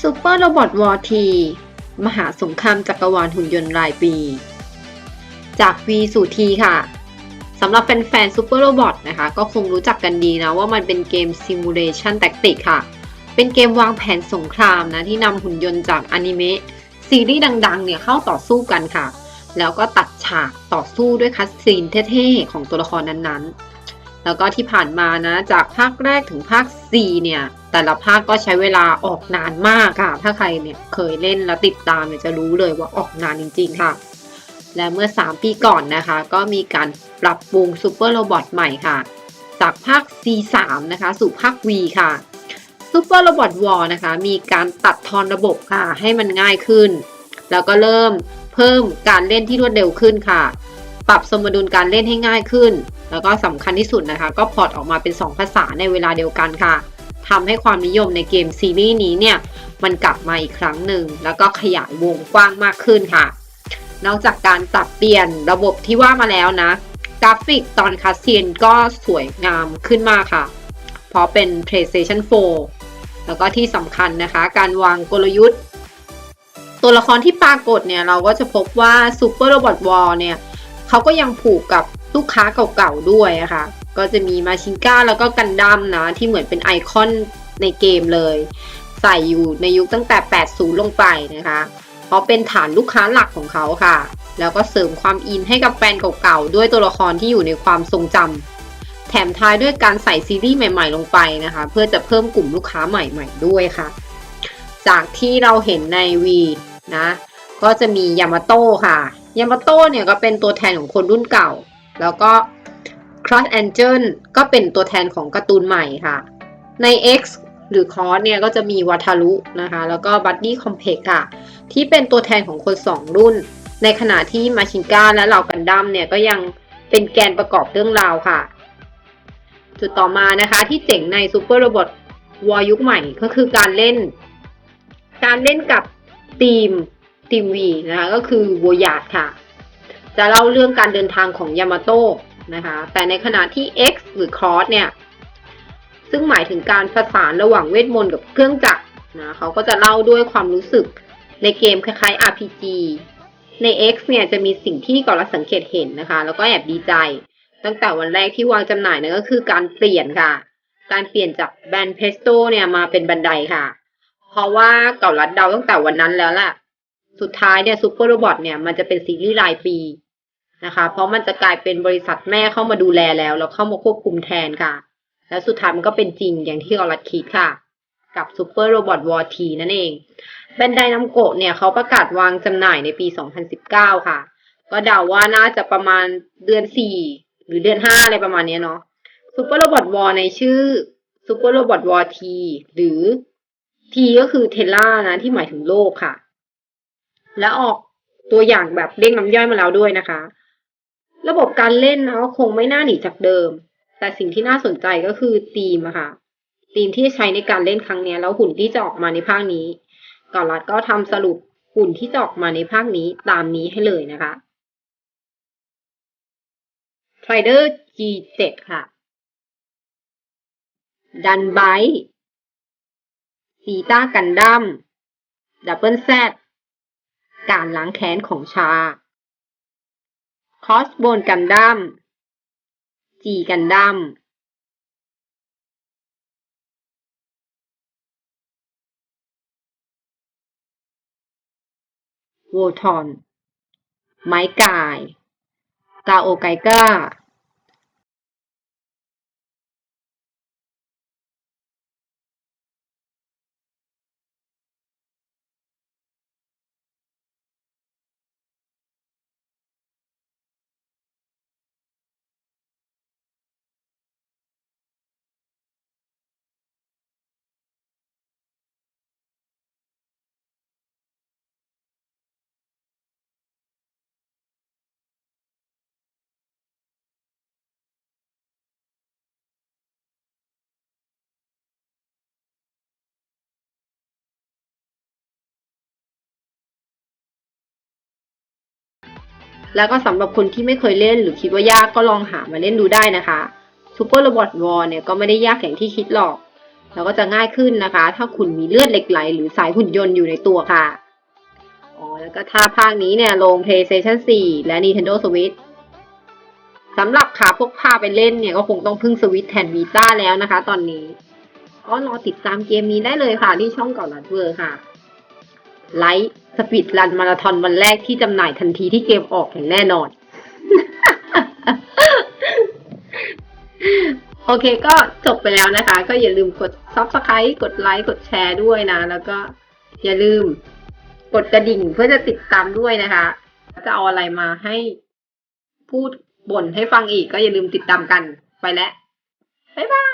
ซูเปอร์โรบอทวอร์ทีมหาสงครามจักรวาลหุ่นยนต์รายปี จาก V สู่ T ค่ะสำหรับแฟนๆซูเปอร์โรบอทนะคะ ก็คงรู้จักกันดีนะว่ามันเป็นเกมซิมูเลชันแทคติกค่ะ เป็นเกมวางแผนสงครามนะ ที่นำหุ่นยนต์จากอนิเมะซีรีส์ดังๆ เนี่ยเข้าต่อสู้กันค่ะ แล้วก็ตัดฉากต่อสู้ด้วยคัสซีนเท่ๆ ของตัวละครนั้นๆ แล้วก็ที่ผ่านมานะ จากภาคแรกถึงภาค 4 เนี่ย แต่ละภาคก็ใช้เวลาออกนานมากค่ะ ถ้าใครเนี่ยเคยเล่นแล้วติดตามเนี่ยจะรู้เลยว่าออกนานจริง ๆ ค่ะ และเมื่อ 3 ปีก่อนนะคะ ก็มีการปรับปรุงซูเปอร์โรบอทใหม่ค่ะ จากภาค C3 นะคะ สู่ภาค V ค่ะซูเปอร์โรบอทวอลนะคะ มีการตัดทอนระบบค่ะ ให้มันง่ายขึ้น แล้วก็เริ่มเพิ่มการเล่นที่รวดเร็วขึ้นค่ะ ปรับสมดุลการเล่นให้ง่ายขึ้น แล้วก็สำคัญที่สุดนะคะ ก็พอร์ตออกมาเป็น 2 ภาษาในเวลาเดียวกันค่ะ ทำให้ความนิยมในเกมซีรีส์นี้เนี่ยมันกลับมาอีกครั้งหนึ่ง แล้วก็ขยายวงกว้างมากขึ้นค่ะ นอกจากการปรับเปลี่ยนระบบที่ว่ามาแล้วนะ กราฟิกตอนคัสซียนก็สวยงามขึ้นมากค่ะ เพราะเป็น PlayStation 4 แล้วก็ที่สำคัญนะคะ การวางกลยุทธ์ ตัวละครที่ปรากฏเนี่ยเราก็จะพบว่า Super Robot War เนี่ยเขาก็ยังผูกกับลูกค้าเก่าๆด้วยอะค่ะ ก็จะมีมาชินก้าแล้วก็กันดั้มนะ ที่เหมือนเป็นไอคอนในเกมเลย ใส่อยู่ในยุคตั้งแต่ 80 ลงไปนะคะ เพราะเป็นฐานลูกค้าหลักของเขาค่ะ แล้วก็เสริมความอินให้กับแฟนเก่าๆ ด้วยตัวละครที่อยู่ในความทรงจำแถมท้ายด้วยการใส่ซีรีส์ใหม่ๆ ลงไปนะคะ เพื่อจะเพิ่มกลุ่มลูกค้าใหม่ๆ ด้วยค่ะ จากที่เราเห็นในวีนะ ก็จะมียามาโต้ค่ะยามาโต้เนี่ยก็เป็นตัวแทนของคนรุ่นเก่า แล้วก็ Cross Angel ก็เป็นตัวแทนของการ์ตูนใหม่ค่ะ ใน X หรือ Cross เนี่ยก็จะมีวัทารุนะคะ แล้วก็ Buddy Complex ค่ะ ที่เป็นตัวแทนของคน 2 รุ่น ในขณะที่มาชินก้าและเหล่ากันดั้มเนี่ยก็ยังเป็นแกนประกอบเรื่องราวค่ะ จุดต่อมานะคะที่เจ๋งใน Super Robot War ยุคใหม่ก็คือการเล่น การเล่นกับทีมทีมวีนะคะก็คือโวยาดค่ะ จะเล่าเรื่องการเดินทางของยามาโต้ นะคะ แต่ในขณะที่ X หรือ Cross เนี่ย ซึ่งหมายถึงการประสานระหว่างเวทมนต์กับเครื่องจักรนะเขาก็จะเล่าด้วยความรู้สึกในเกมคล้ายๆ RPG ใน X เนี่ยจะมีสิ่งที่ก่อนละสังเกตเห็นนะคะ แล้วก็แอบดีใจ ตั้งแต่วันแรกที่วางจำหน่ายนั่นก็คือการเปลี่ยนค่ะ การเปลี่ยนจากแบรนด์เพสโตเนี่ยมาเป็นบันไดค่ะ เพราะว่าเก่ารัดเดาตั้งแต่วันนั้นแล้วแหละสุดท้ายเนี่ยซูเปอร์โรบอทเนี่ยมันจะเป็นซีรีส์รายปี นะคะ เพราะมันจะกลายเป็นบริษัทแม่เข้ามาดูแลแล้วแล้วเข้ามาควบคุมแทนค่ะ และสุดท้ายมันก็เป็นจริงอย่างที่เราลัดคิดค่ะ กับซูเปอร์โรบอทวอร์ทีนั่นเองแบนไดนัมโกะเนี่ยเขาประกาศวางจำหน่ายในปี 2019 ค่ะ ก็เดาว่าน่าจะประมาณเดือน 4 หรือเดือน 5 อะไรประมาณนี้เนาะซูเปอร์โรบอทวอร์ในชื่อซูเปอร์โรบอทวอร์ทีหรือ T ก็คือเทล่านะที่หมายถึงโลกค่ะ และออกตัวอย่างแบบเด้งน้ำย่อยมาแล้วด้วยนะคะ ระบบการเล่นนะคงไม่น่าหนีจากเดิม แต่สิ่งที่น่าสนใจก็คือธีมอะค่ะธีมที่ใช้ในการเล่นครั้งนี้แล้วหุ่นที่จะออกมาในภาคนี้ก่อนรัดก็ทำสรุปหุ่นที่จะออกมาในภาคนี้ตามนี้ให้เลยนะคะ Trader G7 ค่ะ ดันไบซีต้ากันดั้มดับเบิลแซดการล้างแค้นของชา คอสโบนกันดั้มจีกันดั้มโวทอน ไม้กาย กาโอไกก้า แล้วก็สำหรับคนที่ไม่เคยเล่นหรือคิดว่ายากก็ลองหามาเล่นดูได้นะคะ Super Robot War เนี่ยก็ไม่ได้ยากอย่างที่คิดหรอก แล้วก็จะง่ายขึ้นนะคะ ถ้าคุณมีเลือดเหล็กไหล หรือสายหุ่นยนต์อยู่ในตัวค่ะอ๋อแล้วก็ถ้าภาคนี้เนี่ยลง PlayStation 4 และ Nintendo Switch สำหรับขาพกพาไปเล่นเนี่ยก็คงต้องพึ่งสวิตแทนวีต้าแล้วนะคะ ตอนนี้ก็รอติดตามเกมนี้ได้เลยค่ะ ที่ช่องเก่าลัดเวอร์ค่ะไลท์ สปีดรันมาราธอนวันแรกที่จำหน่ายทันทีที่เกมออกอย่างแน่นอน โอเคก็จบไปแล้วนะคะ ก็อย่าลืมกด Subscribe กดไลค์กดแชร์ด้วยนะ แล้วก็อย่าลืมกดกระดิ่งเพื่อจะติดตามด้วยนะคะ จะเอาอะไรมาให้พูดบ่นให้ฟังอีกก็อย่าลืมติดตามกันไปแล้วบ๊ายบาย